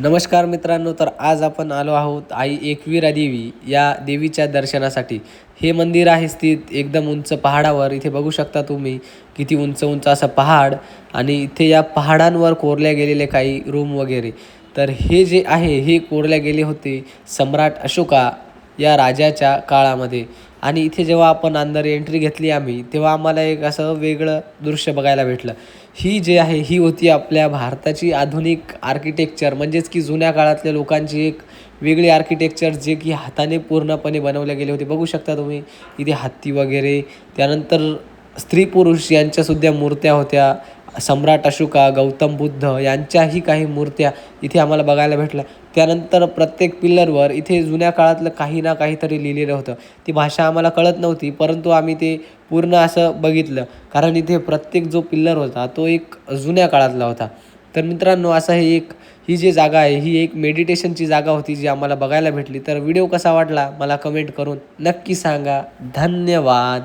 नमस्कार मित्रांनो तर आज आपण आलो आहोत आई एकवीरा देवी या देवीच्या दर्शनासाठी. हे मंदिर आहे स्थित एकदम उंच पहाडावर. इथे बघू शकता तुम्ही किती उंच उंच असं पहाड आणि इथे या पहाडांवर कोरल्या गेलेले काही रूम वगैरे. तर हे जे आहे हे कोरल्या गेले होते सम्राट अशोका या राजाच्या काळामध्ये. आणि इथे जेव्हा आपण अंदर एंट्री घेतली आम्ही तेव्हा आम्हाला एक असं वेगळं दृश्य बघायला भेटलं. ही जे आहे ही होती आपल्या भारताची आधुनिक आर्किटेक्चर म्हणजेच की जुन्या काळातल्या लोकांची एक वेगळी आर्किटेक्चर जे की हाताने पूर्णपणे बनवले गेले होते. बघू शकता तुम्ही इथे हत्ती वगैरे त्यानंतर स्त्री पुरुष यांच्यासुद्धा मूर्त्या होत्या सम्राट अशोका गौतम बुद्ध यांच्याही काही मूर्त्या इथे आम्हाला बघायला भेटल्या. त्यानंतर प्रत्येक पिल्लरवर इथे जुन्या काळातलं काही ना काहीतरी लिहिलेलं होतं. ती भाषा आम्हाला कळत नव्हती परंतु आम्ही ते पूर्ण असं बघितलं. कारण इथे प्रत्येक जो पिल्लर होता तो एक जुन्या काळातला होता. तर मित्रांनो असं हे एक ही जी जागा आहे ही एक मेडिटेशनची जागा होती जी आम्हाला बघायला भेटली. तर व्हिडिओ कसा वाटला मला कमेंट करून नक्की सांगा. धन्यवाद.